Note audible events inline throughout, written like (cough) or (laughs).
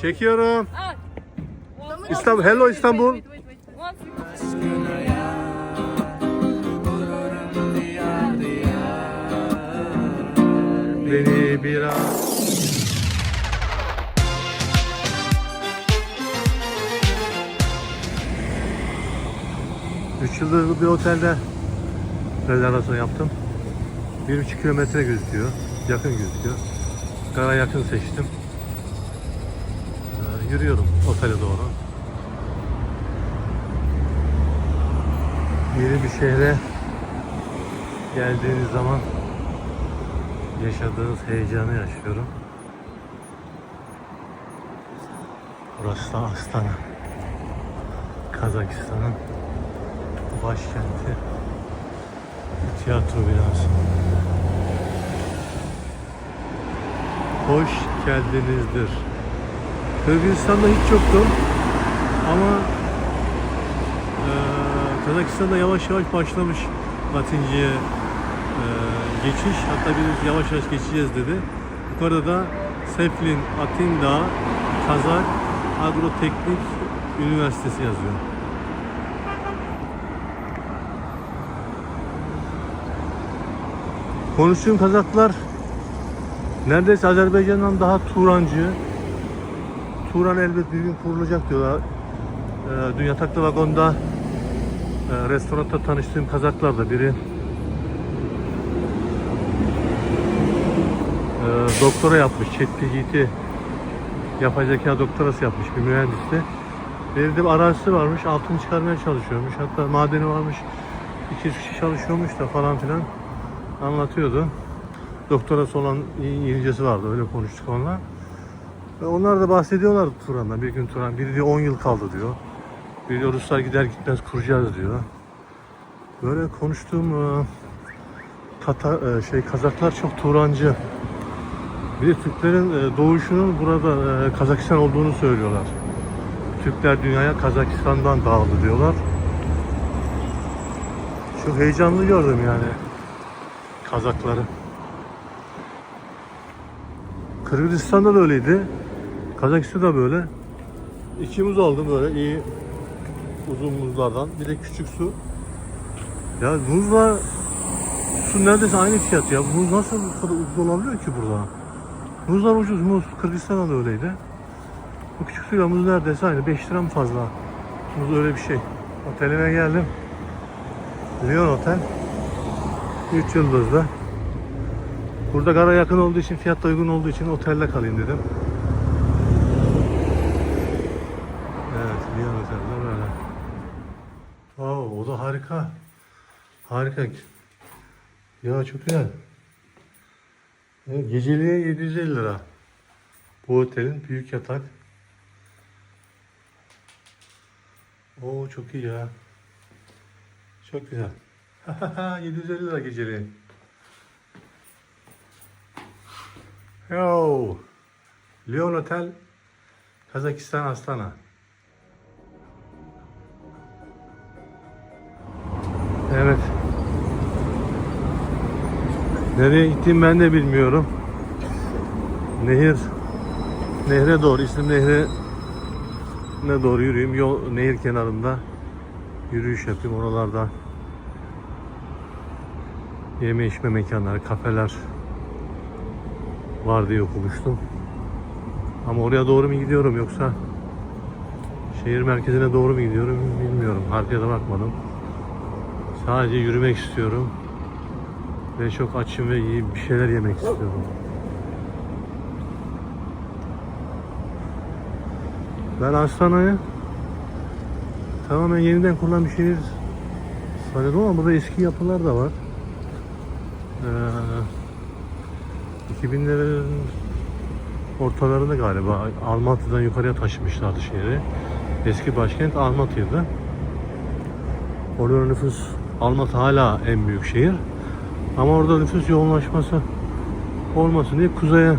Çekiyorum. İstanbul, hello İstanbul. Beni biraz Üç yıldır bir otelde rezervasyon yaptım. Bir buçuk kilometre gözüküyor. Yakın gözüküyor. Gara yakın seçtim. Yürüyorum otele doğru. Yeni bir şehre geldiğiniz zaman yaşadığınız heyecanı yaşıyorum. Burası da Astana. Kazakistan'ın başkenti. Tiyatro binası. Hoş geldinizdir. Kırgızistan'da hiç yoktum. Ama eee Kazakistan'da yavaş yavaş başlamış Latinciye eee, geçiş. Hatta biz yavaş yavaş geçeceğiz dedi. Yukarıda da Seflin Atindağ Kazak Agroteknik Üniversitesi yazıyor. Konuştuğum Kazaklar neredeyse Azerbaycan'dan daha Turancı. Turan elbet bir gün kurulacak diyorlar. Ee, dün yataklı vagonda e, restoranda tanıştığım Kazaklar da biri e, doktora yapmış. ChatGPT yapay zeka doktorası yapmış bir mühendisti. De arazisi varmış. Altın çıkarmaya çalışıyormuş. Hatta madeni varmış. İki üç kişi çalışıyormuş da falan filan anlatıyordu. Doktorası olan İngilizcesi vardı. Öyle konuştuk onunla. Onlar da bahsediyorlardı Turan'dan. Bir gün Turan. Biri diyor 10 yıl kaldı diyor. Biri diyor Ruslar gider gitmez kuracağız diyor. Böyle konuştuğum e, Tatar, e, şey Kazaklar çok Turancı. Bir de Türklerin e, doğuşunun burada Kazakistan olduğunu söylüyorlar. Türkler dünyaya Kazakistan'dan dağıldı diyorlar. Çok heyecanlı gördüm yani Kazakları. Kırgızistan'da da öyleydi. Kazakistan'da böyle. İki muz aldım böyle iyi uzun muzlardan. Bir de küçük su. Ya muzla su neredeyse aynı fiyat ya. Muz nasıl bu kadar ucuz olabiliyor ki burada? Muzlar ucuz. Muz Kırgızistan'da da öyleydi. Bu küçük suyla muz neredeyse aynı. 5 lira mı fazla? Muz öyle bir şey. Otelime geldim. Lyon Otel. 3 yıldızlı. Burada gara yakın olduğu için, fiyat da uygun olduğu için otelde kalayım dedim. Evet, Lyon Otel'de böyle. Wow, o da harika. Harika. Ya çok güzel. Evet, geceliğe 750 lira. Bu otelin büyük yatak. Oo çok iyi ya. Çok güzel. (laughs) 750 lira geceliğin. Yo. Lyon Otel Kazakistan Astana. Evet. Nereye gittiğimi ben de bilmiyorum. Nehir Nehre doğru, isim nehre ne doğru yürüyeyim. Yol, nehir kenarında yürüyüş yapayım oralarda. Yeme içme mekanları, kafeler var diye okumuştum. Ama oraya doğru mu gidiyorum yoksa şehir merkezine doğru mu gidiyorum bilmiyorum. Haritaya bakmadım. Sadece yürümek istiyorum. Ve çok açım ve iyi bir şeyler yemek istiyorum. Ben Astana'yı tamamen yeniden kurulan bir şehir sanıyordum ama burada eski yapılar da var. Ee, 2000'lerin ortalarında galiba Almatı'dan yukarıya taşımışlardı şehri. Eski başkent Almatı'ydı. Orada nüfus Almatı hala en büyük şehir. Ama orada nüfus yoğunlaşması olmasın diye kuzeye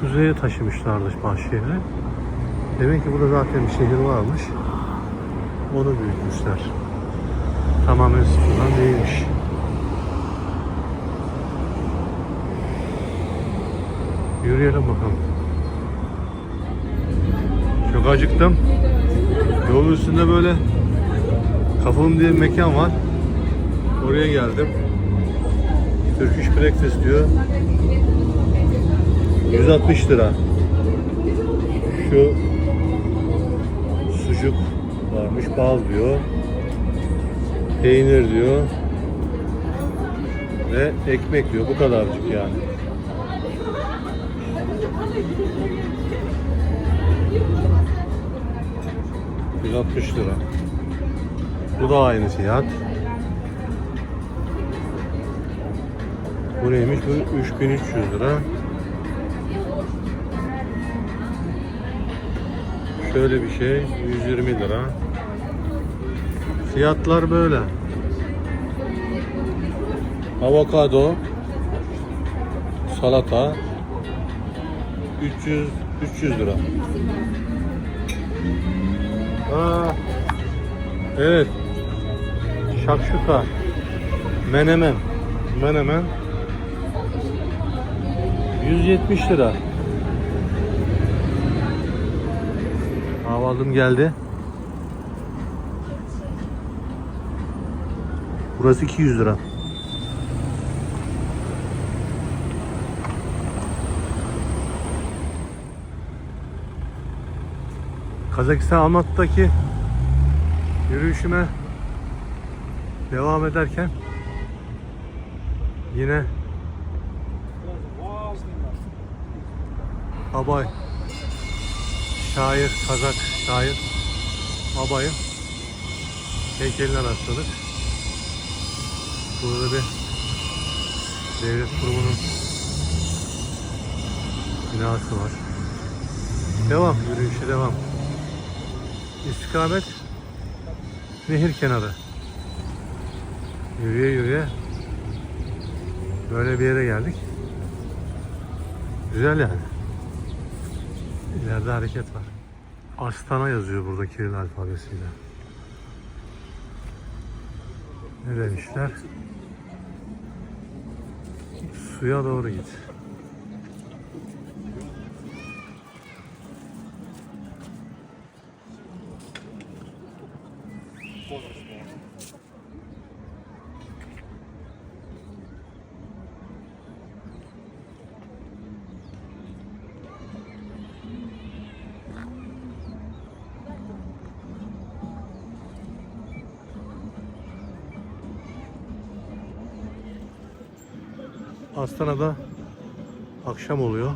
kuzeye taşımışlardı Bahşehir'i. Demek ki burada zaten bir şehir varmış. Onu büyütmüşler. Tamamen sıfırdan değilmiş. Yürüyelim bakalım. acıktım. Yolun üstünde böyle Kafalım diye bir mekan var. Oraya geldim. Turkish breakfast diyor. 160 lira. Şu sucuk varmış. Bal diyor. Peynir diyor. Ve ekmek diyor. Bu kadarcık yani. ...160 lira. Bu da aynı fiyat. Bu neymiş? Bu 3300 lira. Şöyle bir şey 120 lira. Fiyatlar böyle. Avokado salata 300 300 lira. Aa, evet. Şakşuka. Menemen. Menemen. 170 lira. Havalim geldi. Burası 200 lira. Kazakistan Almatı'daki yürüyüşüme devam ederken yine Abay şair, Kazak şair Abay'ın heykeline rastladık. Burada bir devlet kurumunun binası var. Devam, yürüyüşe devam. İstikamet nehir kenarı. Yürüye yürüye böyle bir yere geldik. Güzel yani. İleride hareket var. Astana yazıyor burada Kiril alfabesiyle. Ne demişler? Suya doğru git. Astana'da akşam oluyor.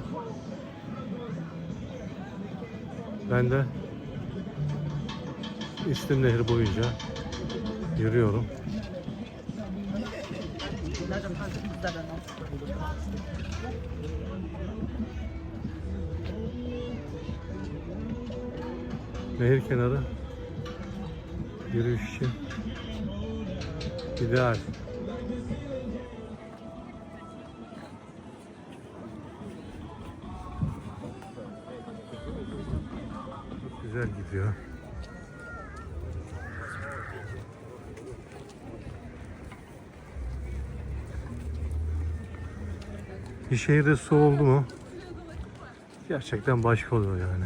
Ben de İstim Nehri boyunca yürüyorum. Nehir kenarı yürüyüş için ideal. Gidiyor. Bir şehirde su oldu mu gerçekten başka oluyor yani.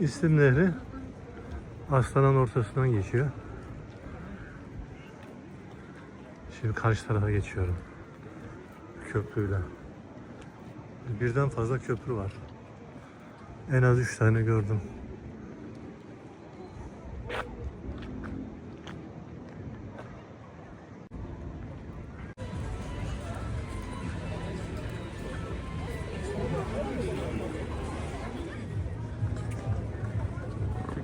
İstim Nehri Aslan'ın ortasından geçiyor. Şimdi karşı tarafa geçiyorum. Köprüyle. Birden fazla köprü var. En az üç tane gördüm.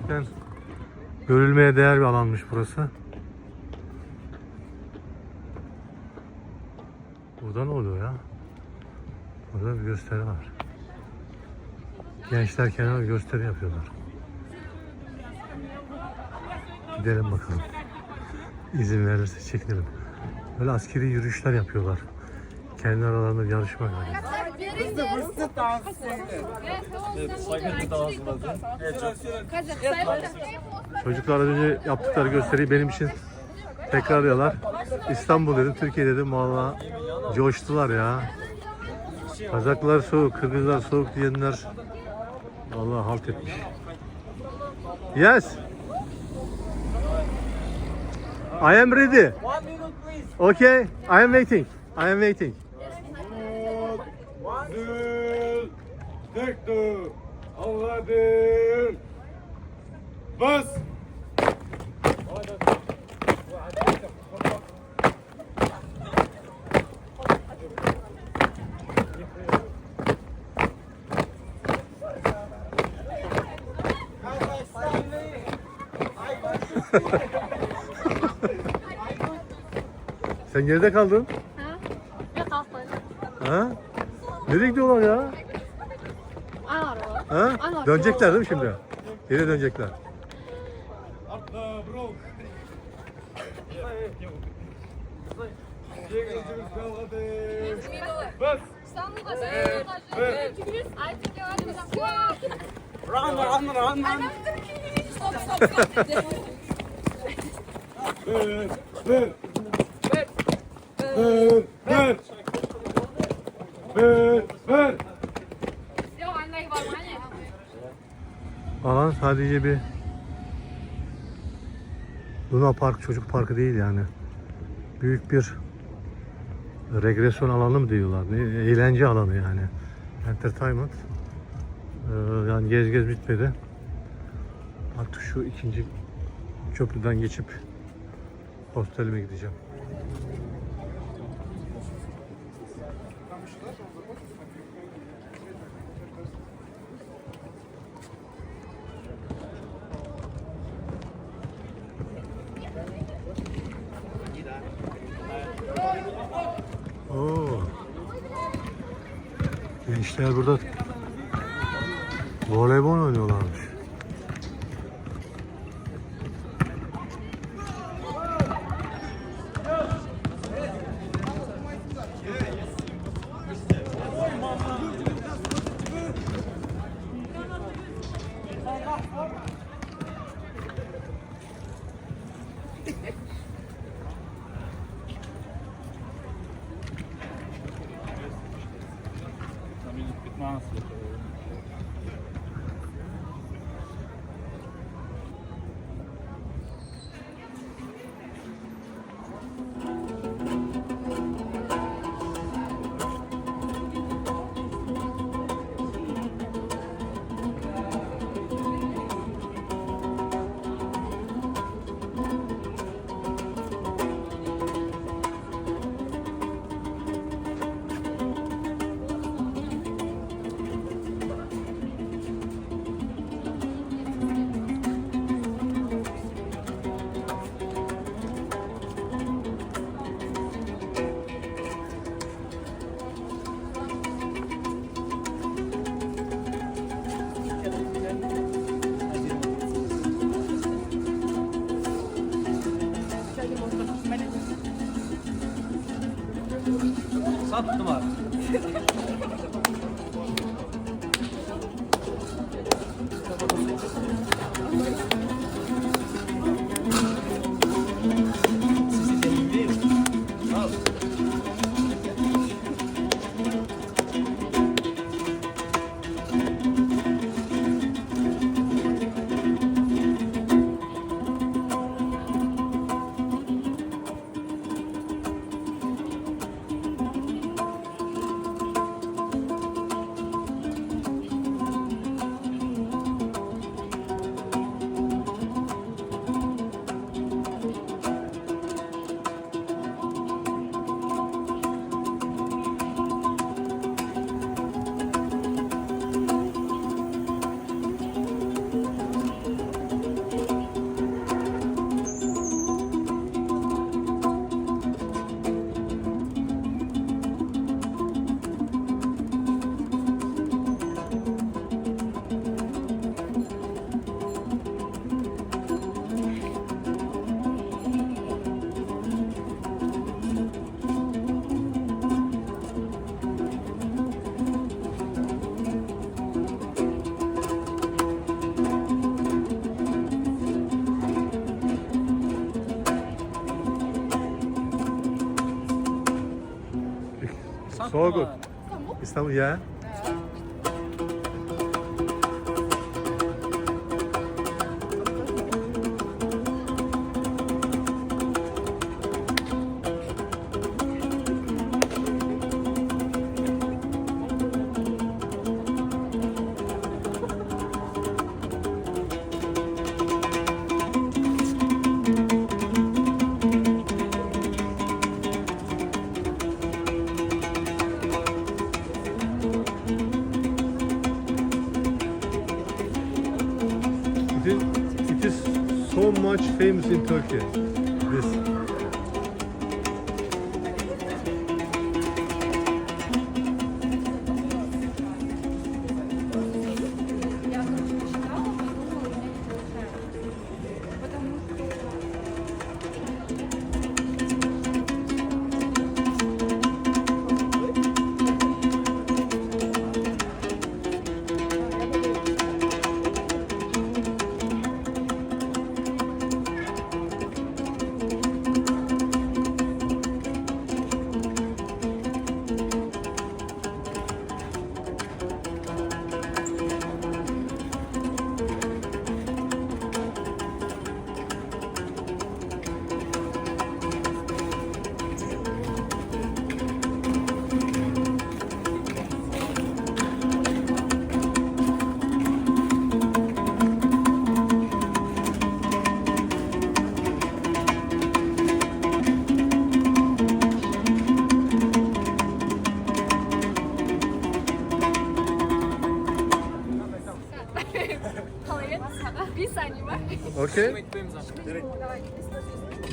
Gerçekten görülmeye değer bir alanmış burası. Burada ne oluyor ya? Gösteri var. Gençler kenar gösteri yapıyorlar. Gidelim bakalım. İzin verirse çekilelim. Böyle askeri yürüyüşler yapıyorlar. Kendi aralarında yarışma galiba. Çocuklar az önce yaptıkları gösteriyi benim için tekrarlıyorlar. İstanbul dedim, Türkiye dedim. Valla coştular ya. Kazaklar soğuk, Kırgızlar soğuk diyenler Allah halt etmiş. Yes. I am ready. Okay, I am waiting. I am waiting. Dül, tek dur, Allah dül. Bas. (laughs) Sen geride kaldın. Ya kalkmayın. Ha? Nereye gidiyorlar ya? Anar o. Ha? Ana, Dönecekler değil mi şimdi? Geri dönecekler. Alan sadece bir Luna Park çocuk parkı değil yani. Büyük bir regresyon alanı mı diyorlar? Ne, eğlence alanı yani. Entertainment. Ee, yani gez gez bitmedi. Artık şu ikinci köprüden geçip hostelime gideceğim. Oo. Gençler burada voleybol oynuyorlarmış. ットマー So good. İstanbul ya. it. This.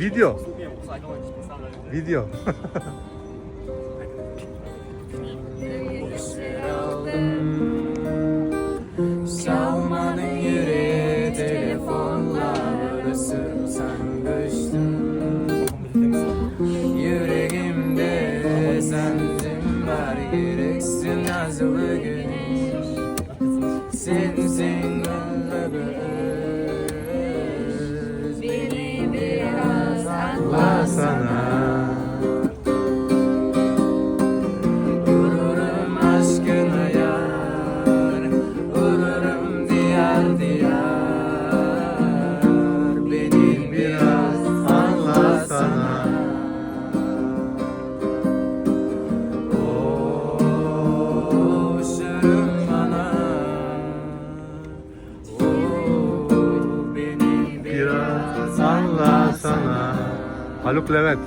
Video. Video. (laughs) anlasana. Haluk Levent.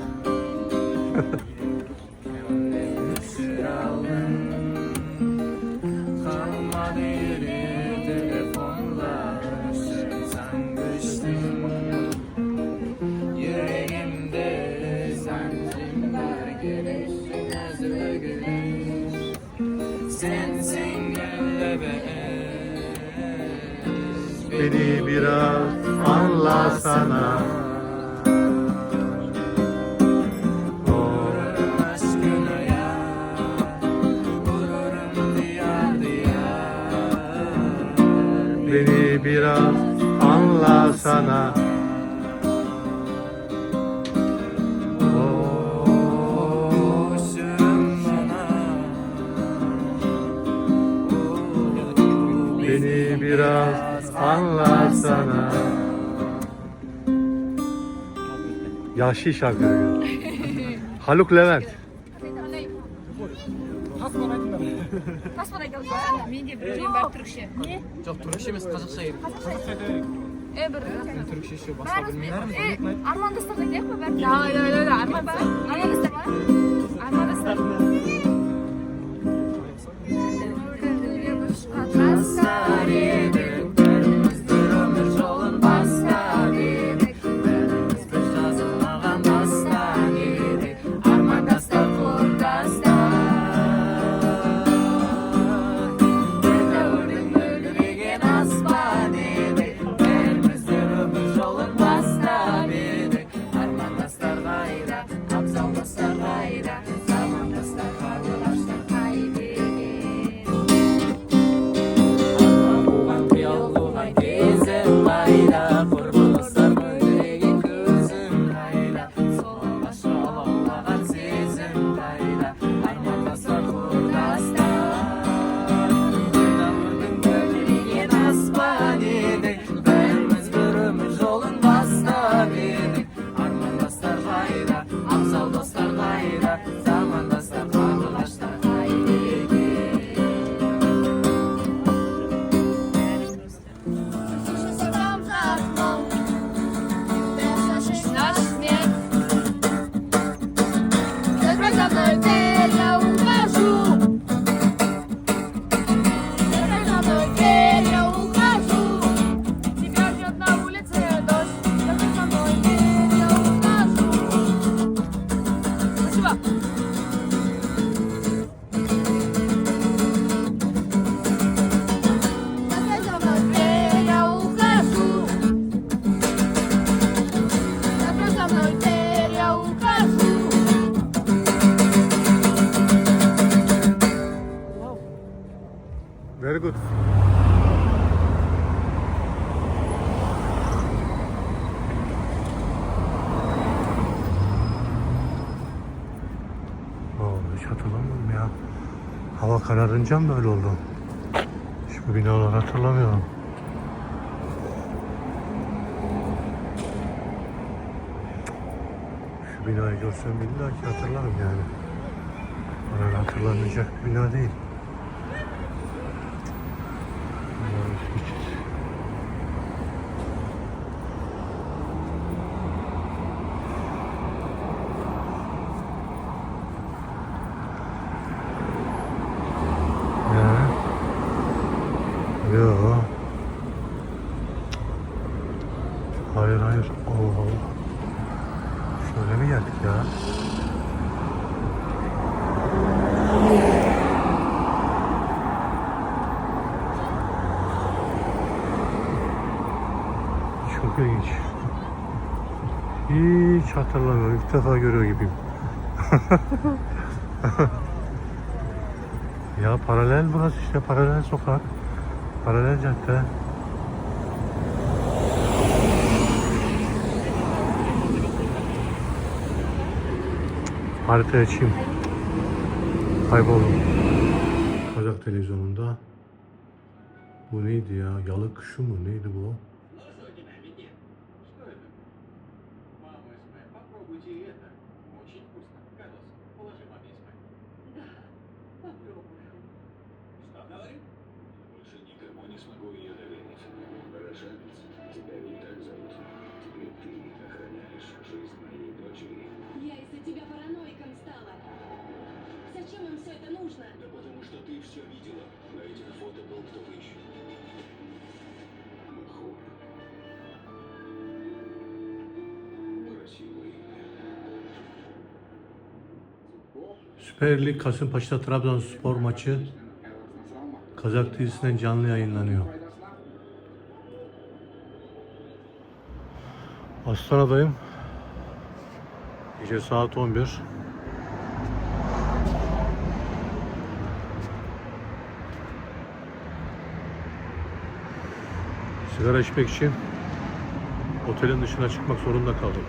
Beni biraz anlasana. anlasana. Oh sürüm bana Oh Beni biraz anlasana. Yaşlı şarkı. (laughs) Haluk Levent. Tasmana gel. Ben de bileyim ben Türkçe. Niye? Жоқ түрікше емес қазақша керек Türk şişi başka bilmiyorum. Armanda sarı değil mi? Ya ya ya. Armanda sarı. Armanda sarı. Armanda sarı. Good. Oo, ya. Hava kararınca mı böyle oldu? Şu binaları hatırlamıyorum. Şu binayı görsem illa ki hatırlarım yani. Bana hatırlanacak bir bina değil. Bunlar hiç- Ne? Yo. Hayır hayır. Allah Allah. Şöyle mi geldik ya? Çok ilginç. Hiç hatırlamıyorum. İlk defa görüyor gibiyim. (laughs) ya paralel burası işte. Paralel sokak. Paralel cadde. Harita açayım. Kayboldum. Kazak televizyonunda. Bu neydi ya? Yalık şu mu? Neydi bu? Süper Lig Kasımpaşa Trabzonspor maçı Kazak dizisinden canlı yayınlanıyor. Astana'dayım. Gece saat 11. Sigara içmek için otelin dışına çıkmak zorunda kaldım.